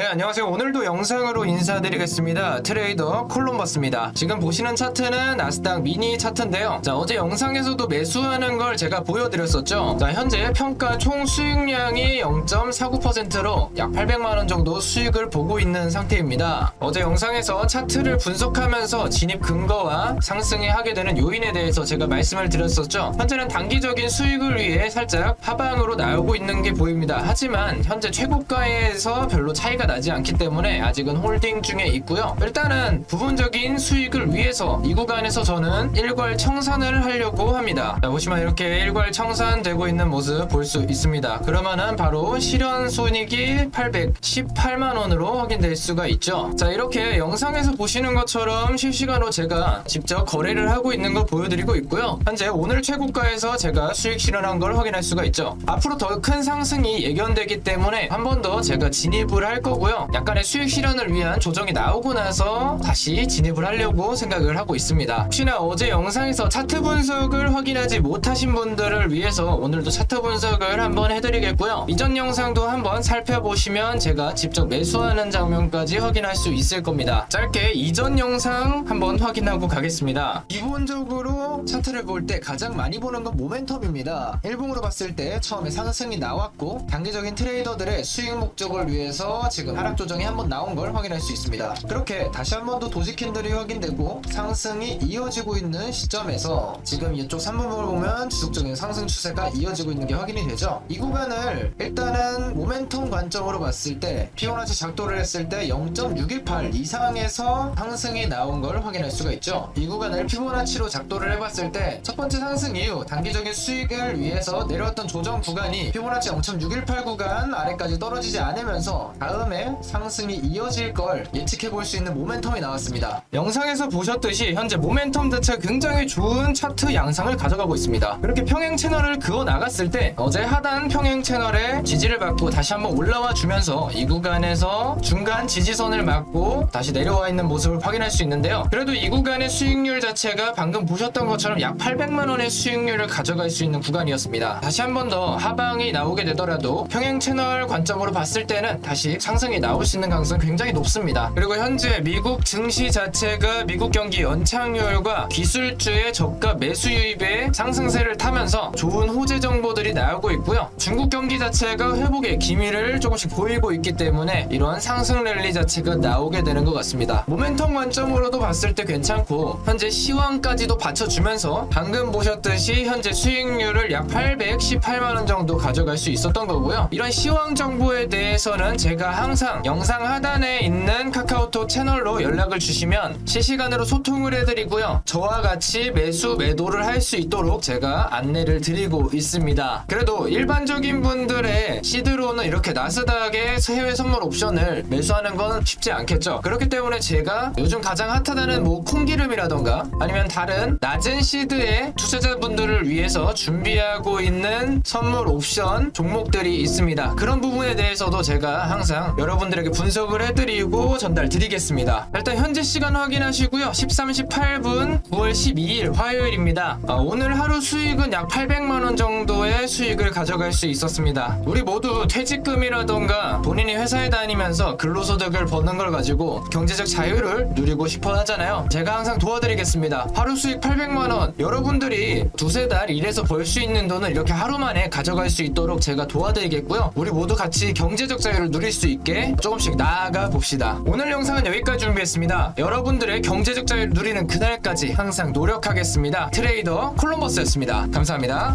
네, 안녕하세요. 오늘도 영상으로 인사드리겠습니다. 트레이더 콜럼버스입니다. 지금 보시는 차트는 나스닥 미니 차트인데요. 자, 어제 영상에서도 매수하는 걸 제가 보여드렸었죠. 자, 현재 평가 총 수익량이 0.49%로 약 800만 원 정도 수익을 보고 있는 상태입니다. 어제 영상에서 차트를 분석하면서 진입 근거와 상승에 하게 되는 요인에 대해서 제가 말씀을 드렸었죠. 현재는 단기적인 수익을 위해 살짝 하방으로 나오고 있는 게 보입니다. 하지만 현재 최고가에서 별로 차이가 나지 않기 때문에 아직은 홀딩 중에 있고요. 일단은 부분적인 수익을 위해서 이 구간에서 저는 일괄 청산을 하려고 합니다. 자, 보시면 이렇게 일괄 청산되고 있는 모습 볼 수 있습니다. 그러면은 바로 실현 손익이 818만 원으로 확인될 수가 있죠. 자, 이렇게 영상에서 보시는 것처럼 실시간으로 제가 직접 거래를 하고 있는 걸 보여드리고 있고요. 현재 오늘 최고가에서 제가 수익 실현한 걸 확인할 수가 있죠. 앞으로 더 큰 상승이 예견되기 때문에 한 번 더 제가 진입을 할 거고 요. 약간의 수익 실현을 위한 조정이 나오고 나서 다시 진입을 하려고 생각을 하고 있습니다. 혹시나 어제 영상에서 차트 분석을 확인하지 못하신 분들을 위해서 오늘도 차트 분석을 한번 해드리겠고요. 이전 영상도 한번 살펴보시면 제가 직접 매수하는 장면까지 확인할 수 있을 겁니다. 짧게 이전 영상 한번 확인하고 가겠습니다. 기본적으로 차트를 볼 때 가장 많이 보는 건 모멘텀입니다. 일봉으로 봤을 때 처음에 상승이 나왔고 단기적인 트레이더들의 수익 목적을 위해서 지금 하락 조정이 한번 나온 걸 확인할 수 있습니다. 그렇게 다시 한 번 더 도지킨들이 확인되고 상승이 이어지고 있는 시점에서 지금 이쪽 3분봉을 보면 지속적인 상승 추세가 이어지고 있는 게 확인이 되죠. 이 구간을 일단은 모멘텀 관점으로 봤을 때 피오나치 작도를 했을 때 0.618 이상에서 상승이 나온 걸 확인할 수가 있죠. 이 구간을 피보나치로 작도를 해봤을 때 첫 번째 상승 이후 단기적인 수익을 위해서 내려왔던 조정 구간이 피보나치 0.618 구간 아래까지 떨어지지 않으면서 다음에 상승이 이어질 걸 예측해 볼 수 있는 모멘텀이 나왔습니다. 영상에서 보셨듯이 현재 모멘텀 자체가 굉장히 좋은 차트 양상을 가져가고 있습니다. 그렇게 평행 채널을 그어 나갔을 때 어제 하단 평행 채널에 지지를 받고 다시 한번 올라와 주면서 이 구간에서 중간 지지선을 맞고 다시 내려와 있는 모습을 확인할 수 있는데요. 그래도 이 구간의 수익률 자체가 방금 보셨던 것처럼 약 800만 원의 수익률을 가져갈 수 있는 구간이었습니다. 다시 한 번 더 하방이 나오게 되더라도 평행 채널 관점으로 봤을 때는 다시 상승 이 나올 수 있는 가능성이 굉장히 높습니다. 그리고 현재 미국 증시 자체가 미국 경기 연착률과 기술주의 저가 매수 유입의 상승세를 타면서 좋은 호재 정보들이 나오고 있고요. 중국 경기 자체가 회복의 기미를 조금씩 보이고 있기 때문에 이러한 상승 랠리 자체가 나오게 되는 것 같습니다. 모멘텀 관점으로도 봤을 때 괜찮고 현재 시황까지도 받쳐주면서 방금 보셨듯이 현재 수익률을 약 818만 원 정도 가져갈 수 있었던 거고요. 이런 시황 정보에 대해서는 제가 항상 영상 하단에 있는 카카오톡 채널로 연락을 주시면 실시간으로 소통을 해드리고요. 저와 같이 매수 매도를 할 수 있도록 제가 안내를 드리고 있습니다. 그래도 일반적인 분들의 시드로는 이렇게 나스닥의 해외 선물 옵션을 매수하는 건 쉽지 않겠죠. 그렇기 때문에 제가 요즘 가장 핫하다는 뭐 콩기름이라던가 아니면 다른 낮은 시드의 투자자분들을 위해서 준비하고 있는 선물 옵션 종목들이 있습니다. 그런 부분에 대해서도 제가 항상 여러 분들에게 분석을 해드리고 전달 드리겠습니다. 일단 현재 시간 확인하시고요. 13, 18분 9월 12일 화요일입니다. 어, 오늘 하루 수익은 약 800만 원 정도의 수익을 가져갈 수 있었습니다. 우리 모두 퇴직금이라던가 본인이 회사에 다니면서 근로소득을 버는 걸 가지고 경제적 자유를 누리고 싶어 하잖아요. 제가 항상 도와드리겠습니다. 하루 수익 800만 원. 여러분들이 두세 달 일해서 벌 수 있는 돈을 이렇게 하루 만에 가져갈 수 있도록 제가 도와드리겠고요. 우리 모두 같이 경제적 자유를 누릴 수 있게 조금씩 나아가 봅시다. 오늘 영상은 여기까지 준비했습니다. 여러분들의 경제적 자유를 누리는 그날까지 항상 노력하겠습니다. 트레이더 콜럼버스였습니다. 감사합니다.